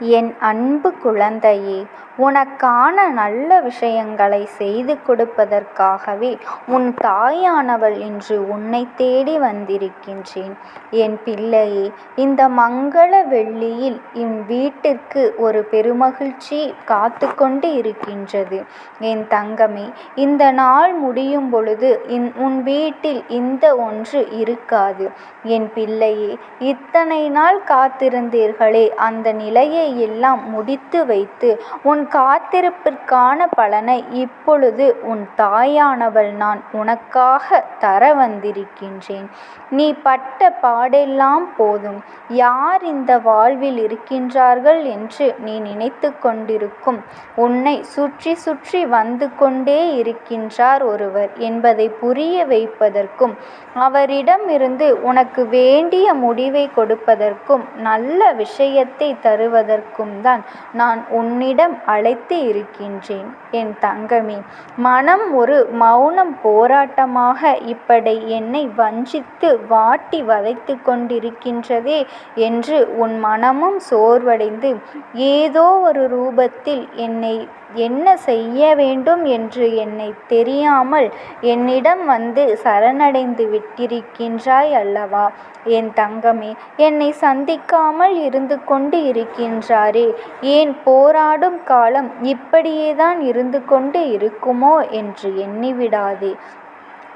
என் அன்பு குழந்தையே உனக்கான நல்ல விஷயங்களை செய்து கொடுப்பதற்காகவே உன் தாயானவள் இன்று உன்னை தேடி வந்திருக்கின்றேன். என் பிள்ளையே இந்த மங்கள வெள்ளியில் என் வீட்டிற்கு ஒரு பெருமகிழ்ச்சி காத்து கொண்டு இருக்கின்றது. என் தங்கமே இந்த நாள் முடியும் பொழுது இன் உன் வீட்டில் இந்த ஒன்று இருக்காது. என் பிள்ளையே இத்தனை நாள் காத்திருந்தீர்களே அந்த நிலையை எல்லாம் முடித்து வைத்து உன் காத்திருப்பிற்கான பலனை இப்பொழுது உன் தாயானவள் நான் உனக்காக தர வந்திருக்கின்றேன். நீ பட்ட பாடெல்லாம் போதும். யார் இந்த வாழ்வில் இருக்கின்றார்கள் என்று நீ நினைத்து கொண்டிருக்கும். உன்னை சுற்றி சுற்றி வந்து கொண்டே இருக்கின்றார் ஒருவர் என்பதை புரிய வைப்பதற்கும் அவரிடமிருந்து உனக்கு வேண்டிய முடிவை கொடுப்பதற்கும் நல்ல விஷயத்தை தருவதற்கும் தான் நான் உன்னிடம் அழைத்து இருக்கின்றேன் என் தங்கமே. மனம் ஒரு மௌனம் போராட்டமாக இப்படி என்னை வஞ்சித்து வாட்டி வதைத்து கொண்டிருக்கின்றதே என்று உன் மனமும் சோர்வடைந்து ஏதோ ஒரு ரூபத்தில் என்னை என்ன செய்ய வேண்டும் என்று என்னை தெரியாமல் என்னிடம் வந்து சரணடைந்து விட்டிருக்கின்றாய் அல்லவா? என் தங்கமே என்னை சந்திக்காமல் இருந்து கொண்டு என்றாரே ஏன் போராடும் காலம் இப்படியேதான் இருந்து கொண்டு இருக்குமோ என்று எண்ணிவிடாதே.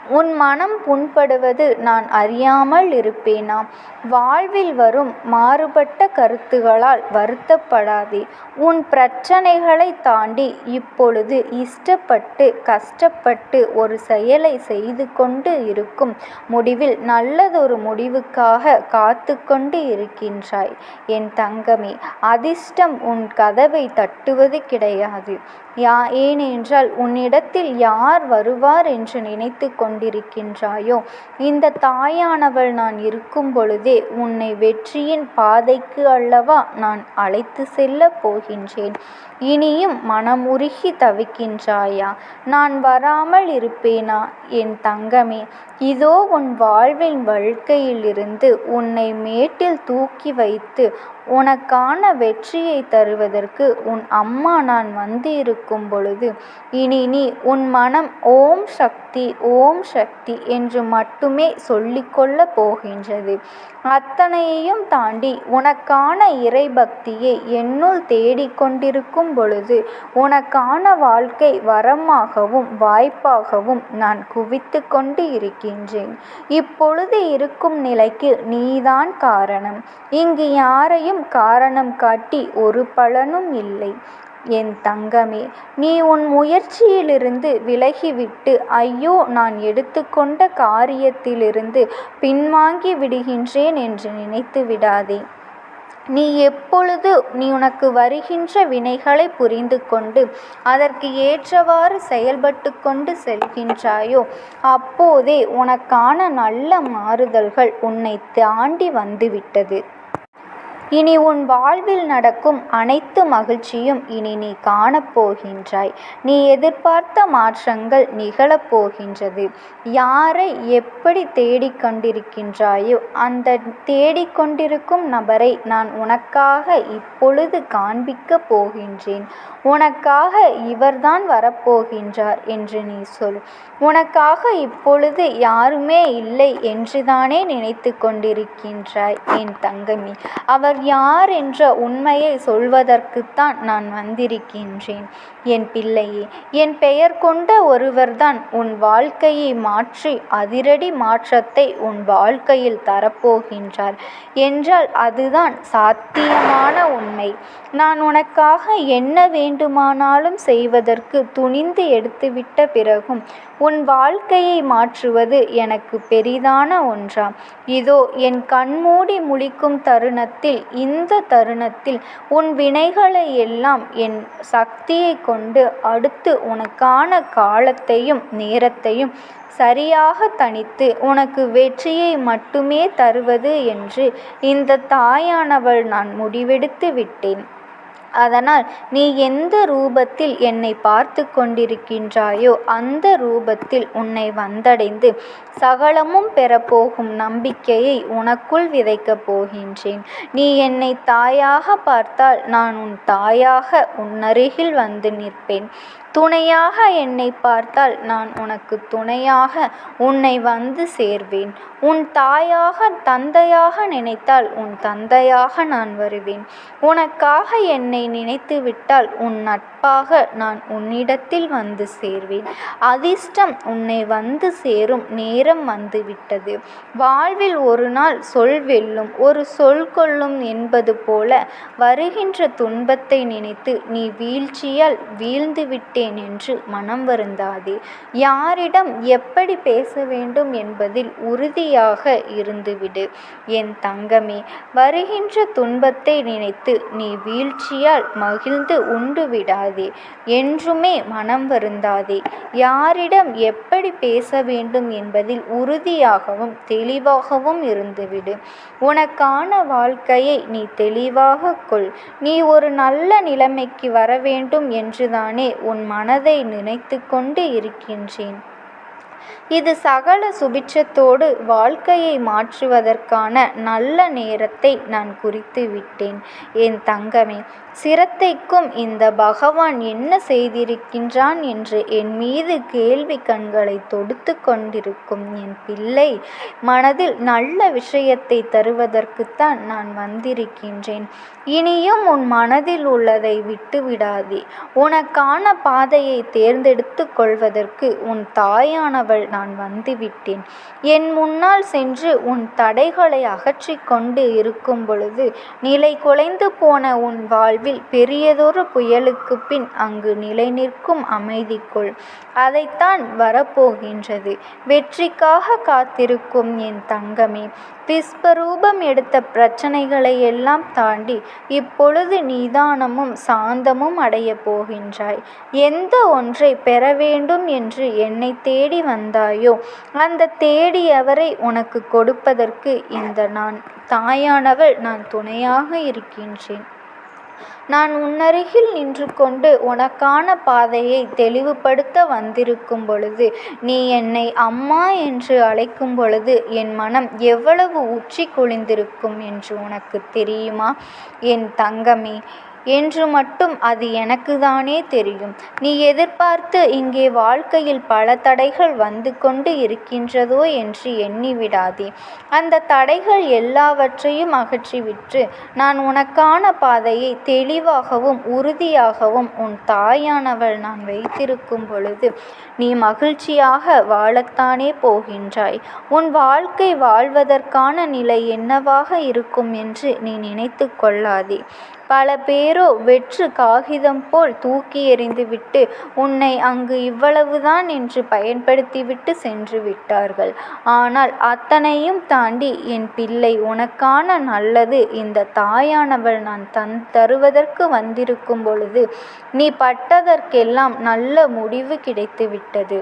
உன் மனம் புண்படுவது நான் அறியாமல் இருப்பேனா? வாழ்வில் வரும் மாறுபட்ட கருத்துகளால் வருத்தப்படாதே. உன் பிரச்சனைகளை தாண்டி இப்பொழுது இஷ்டப்பட்டு கஷ்டப்பட்டு ஒரு செயலை செய்து கொண்டு இருக்கும் முடிவில் நல்லதொரு முடிவுக்காக காத்து கொண்டு இருக்கின்றாய். என் தங்கமே அதிர்ஷ்டம் உன் கதவை தட்டுவது கிடையாது. யா ஏனென்றால் உன்னிடத்தில் யார் வருவார் என்று நினைத்து கொண்டிருக்கின்றாயோ? இந்த தாயானவள் நான் இருக்கும் பொழுதே உன்னை வெற்றியின் பாதைக்கு அல்லவா நான் அழைத்து செல்ல போகின்றேன். இனியும் மனமுருகி தவிக்கின்றாயா? நான் வராமல் இருப்பேனா என் தங்கமே? இதோ உன் வாழ்வின் வாழ்க்கையிலிருந்து உன்னை மேட்டில் தூக்கி வைத்து உனக்கான வெற்றியை தருவதற்கு உன் அம்மா நான் வந்து இருக்கும் பொழுது இனி நீ உன் மனம் ஓம் சக்தி ஓம் சக்தி என்று மட்டுமே சொல்லிக்கொள்ள போகின்றது. அத்தனையையும் தாண்டி உனக்கான இறைபக்தியை என்னுள் தேடிக்கொண்டிருக்கும் பொழுது உனக்கான வாழ்க்கை வரமாகவும் வாய்ப்பாகவும் நான் குவித்து கொண்டு இருக்கின்றேன். இப்பொழுது இருக்கும் நிலைக்கு நீதான் காரணம். இங்கு யாரையும் காரணம் காட்டி ஒரு பலனும் இல்லை. என் தங்கமே நீ உன் முயற்சியிலிருந்து விலகிவிட்டு ஐயோ நான் எடுத்துக்கொண்ட காரியத்திலிருந்து பின்வாங்கி விடுகின்றேன் என்று நினைத்து விடாதே. நீ எப்பொழுது நீ உனக்கு வருகின்ற வினைகளை புரிந்து கொண்டு அதற்கு ஏற்றவாறு செயல்பட்டு கொண்டு செல்கின்றாயோ அப்போதே உனக்கான நல்ல மாறுதல்கள் உன்னை தாண்டி வந்துவிட்டது. இனி உன் வாழ்வில் நடக்கும் அனைத்து மகிழ்ச்சியும் இனி நீ காணப்போகின்றாய். நீ எதிர்பார்த்த மாற்றங்கள் நிகழப்போகின்றது யாரை எப்படி தேடிக்கொண்டிருக்கின்றாயோ அந்த தேடிக்கொண்டிருக்கும் நபரை நான் உனக்காக இப்பொழுது காண்பிக்கப் போகின்றேன். உனக்காக இவர்தான் வரப்போகின்றார் என்று நீ சொல். உனக்காக இப்பொழுது யாருமே இல்லை என்றுதானே நினைத்து கொண்டிருக்கின்றாய் என் தங்கமி. அவர் யார் என்ற உண்மையை சொல்வதற்குத்தான் நான் வந்திருக்கின்றேன். என் பிள்ளையே என் பெயர் கொண்ட ஒருவர்தான் உன் வாழ்க்கையை மாற்றி அதிரடி மாற்றத்தை உன் வாழ்க்கையில் தரப்போகின்றார். என்றால் அதுதான் சாத்தியமான உண்மை. நான் உனக்காக என்ன வேண்டுமானாலும் செய்வதற்கு துணிந்து எடுத்துவிட்ட பிறகும் உன் வாழ்க்கையை மாற்றுவது எனக்கு பெரிதான ஒன்றாம் இதோ என் கண்மூடி முழிக்கும் தருணத்தில் இந்த தருணத்தில் உன் வினைகளை எல்லாம் என் சக்தியை கொண்டு அடுத்து உனக்கான காலத்தையும் நேரத்தையும் சரியாக தனித்து உனக்கு வெற்றியை மட்டுமே தருவது என்று இந்த தாயானவள் நான் முடிவெடுத்து விட்டேன். அதனால் நீ எந்த ரூபத்தில் என்னை பார்த்து கொண்டிருக்கின்றாயோ அந்த ரூபத்தில் உன்னை வந்தடைந்து சகலமும் பெறப்போகும் நம்பிக்கையை உனக்குள் விதைக்கப் போகின்றேன். நீ என்னை தாயாக பார்த்தால் நான் உன் தாயாக உன்னருகில் வந்து நிற்பேன். துணையாக என்னை பார்த்தால் நான் உனக்கு துணையாக உன்னை வந்து சேர்வேன். உன் தாயாக தந்தையாக நினைத்தால் உன் தந்தையாக நான் வருவேன். உனக்காக என்னை நினைத்து விட்டால் உன் சிறப்பாக நான் உன்னிடத்தில் வந்து சேர்வேன். அதிர்ஷ்டம் உன்னை வந்து சேரும். நேரம் வந்துவிட்டது வாழ்வில் ஒரு நாள் சொல் வெல்லும். ஒரு சொல் கொள்ளும் என்பது போல வருகின்ற துன்பத்தை நினைத்து நீ வீழ்ச்சியால் வீழ்ந்து விட்டேன் என்று மனம் வருந்தாதே. யாரிடம் எப்படி பேச வேண்டும் என்பதில் உறுதியாக இருந்துவிடு. என் தங்கமே வருகின்ற துன்பத்தை நினைத்து நீ வீழ்ச்சியால் மகிழ்ந்து உண்டு விடாது. என்றுமே மனம் வருந்தாதே. யாரிடம் எப்படி பேச வேண்டும் என்பதில் உறுதியாகவும் தெளிவாகவும் இருந்துவிடு. உனக்கான வாழ்க்கையை நீ தெளிவாக கொள். நீ ஒரு நல்ல நிலைமைக்கு வர வேண்டும் என்றுதானே உன் மனதை நினைத்து கொண்டு இருக்கின்றேன். இது சகல சுபிட்சத்தோடு வாழ்க்கையை மாற்றுவதற்கான நல்ல நேரத்தை நான் குறித்து விட்டேன். என் தங்கமே சிரத்தைக்கும் இந்த பகவான் என்ன செய்திருக்கின்றான் என்று என் மீது கேள்வி கண்களை தொடுத்து கொண்டிருக்கும் என் பிள்ளை மனதில் நல்ல விஷயத்தை தருவதற்குத்தான் நான் வந்திருக்கின்றேன். இனியும் உன் மனதில் உள்ளதை விட்டுவிடாதே. உனக்கான பாதையை தேர்ந்தெடுத்து கொள்வதற்கு உன் தாயானவள் நான் வந்துவிட்டேன். என் முன்னால் சென்று உன் தடைகளை அகற்றி கொண்டு இருக்கும் பொழுது நிலை குலைந்து போன உன் வாழ்வில் பெரியதொரு புயலுக்கு பின் அங்கு நிலை நிற்கும் அமைதிக்குள் அதைத்தான் வரப்போகின்றது. வெற்றிக்காக காத்திருக்கும் என் தங்கமே விஸ்வரூபம் எடுத்த பிரச்சனைகளை எல்லாம் தாண்டி இப்பொழுது நிதானமும் சாந்தமும் அடைய போகின்றாய். எந்த ஒன்றை பெற வேண்டும் என்று என்னை தேடி வந்தாயோ அந்த தேடியவரை உனக்கு கொடுப்பதற்கு இந்த நான் தாயானவள் நான் துணையாக இருக்கின்றேன். நான் உன்னருகில் நின்று கொண்டு உனக்கான பாதையை தெளிவுபடுத்த வந்திருக்கும் பொழுது நீ என்னை அம்மா என்று அழைக்கும் பொழுது என் மனம் எவ்வளவு உச்சி குளிந்திருக்கும் என்று உனக்கு தெரியுமா? என் தங்கமே என்று மட்டும் அது எனக்கு தானே தெரியும். நீ எதிர்பார்த்து இங்கே வாழ்க்கையில் பல தடைகள் வந்து கொண்டு இருக்கின்றதோ என்று எண்ணிவிடாதே. அந்த தடைகள் எல்லாவற்றையும் அகற்றிவிட்டு நான் உனக்கான பாதையை தெளிவாகவும் உறுதியாகவும் உன் தாயானவள் நான் வைத்திருக்கும் பொழுது நீ மகிழ்ச்சியாக வாழத்தானே போகின்றாய். உன் வாழ்க்கை வாழ்வதற்கான நிலை என்னவாக இருக்கும் என்று நீ நினைத்து கொள்ளாதே. பல பேரோ வெற்று காகிதம் போல் தூக்கி எறிந்துவிட்டு உன்னை அங்கு இவ்வளவுதான் என்று பயன்படுத்திவிட்டு சென்று விட்டார்கள். ஆனால் அத்தனையும் தாண்டி என் பிள்ளை உனக்கான நல்லது இந்த தாயானவள் நான் தன் தருவதற்கு வந்திருக்கும் பொழுது நீ பட்டதற்கெல்லாம் நல்ல முடிவு கிடைத்துவிட்டது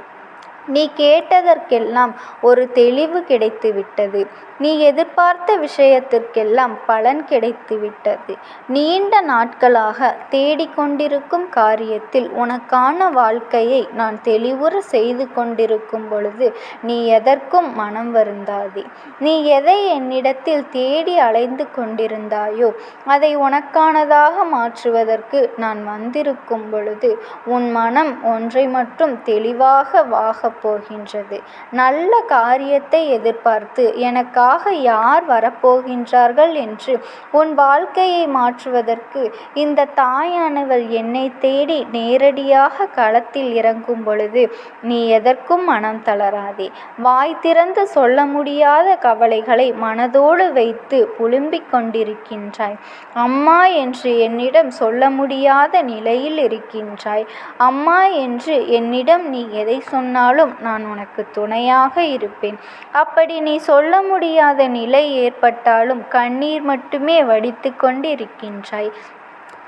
நீ கேட்டதற்கெல்லாம் ஒரு தெளிவு கிடைத்துவிட்டது. நீ எதிர்பார்த்த விஷயத்திற்கெல்லாம் பலன் கிடைத்துவிட்டது. நீண்ட நாட்களாக தேடிக்கொண்டிருக்கும் காரியத்தில் உனக்கான வாழ்க்கையை நான் தெளிவுற செய்து கொண்டிருக்கும் பொழுது நீ எதற்கும் மனம் வருந்தாதே. நீ எதை என்னிடத்தில் தேடி அலைந்து கொண்டிருந்தாயோ அதை உனக்கானதாக மாற்றுவதற்கு நான் வந்திருக்கும் பொழுது உன் மனம் ஒன்றை மட்டும் தெளிவாக வாகப் போகின்றது நல்ல காரியத்தை எதிர்பார்த்து எனக்காக எனக்காக யார் வரப்போகின்றார்கள் என்று உன் வாழ்க்கையை மாற்றுவதற்கு இந்த தாயானவள் என்னை தேடி நேரடியாக களத்தில் இறங்கும் பொழுது நீ எதற்கும் மனம் தளராதே. வாய் திறந்து சொல்ல முடியாத கவலைகளை மனதோடு வைத்து புழும்பிக் கொண்டிருக்கின்றாய். அம்மா என்று என்னிடம் சொல்ல முடியாத நிலையில் இருக்கின்றாய். அம்மா என்று என்னிடம் நீ எதை சொன்னாலும் நான் உனக்கு துணையாக இருப்பேன். அப்படி நீ சொல்ல முடியாத நிலை ஏற்பட்டாலும் கண்ணீர் மட்டுமே வடித்து கொண்டிருக்கின்றாய்.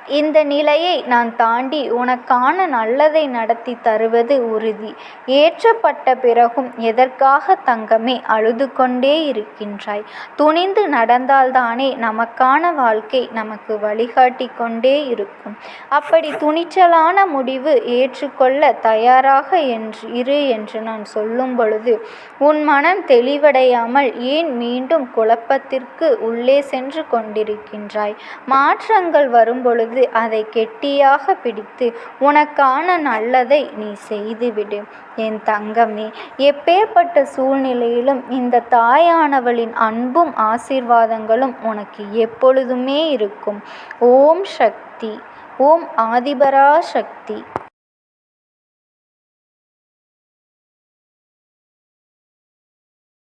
இந்த நிலையை நான் தாண்டி உனக்கான நல்லதை நடத்தி தருவது உறுதி. ஏற்றப்பட்ட பிறகும் எதற்காக தங்கமே அழுது கொண்டே இருக்கின்றாய்? துணிந்து நடந்தால்தானே நமக்கான வாழ்க்கை நமக்கு வழிகாட்டி கொண்டே இருக்கும். அப்படி துணிச்சலான முடிவு ஏற்றுக்கொள்ள தயாராக என்று இரு என்று நான் சொல்லும் பொழுது உன் மனம் தெளிவடையாமல் ஏன் மீண்டும் குழப்பத்திற்கு உள்ளே சென்று கொண்டிருக்கின்றாய்? மாற்றங்கள் வரும்பொழுது அதை கெட்டியாக பிடித்து உனக்கான நல்லதை நீ செய்துவிடு. என் தங்கமே எப்பேர்ப்பட்ட சூழ்நிலையிலும் இந்த தாயானவளின் அன்பும் ஆசீர்வாதங்களும் உனக்கு எப்பொழுதுமே இருக்கும். ஓம் சக்தி ஓம் ஆதிபரா சக்தி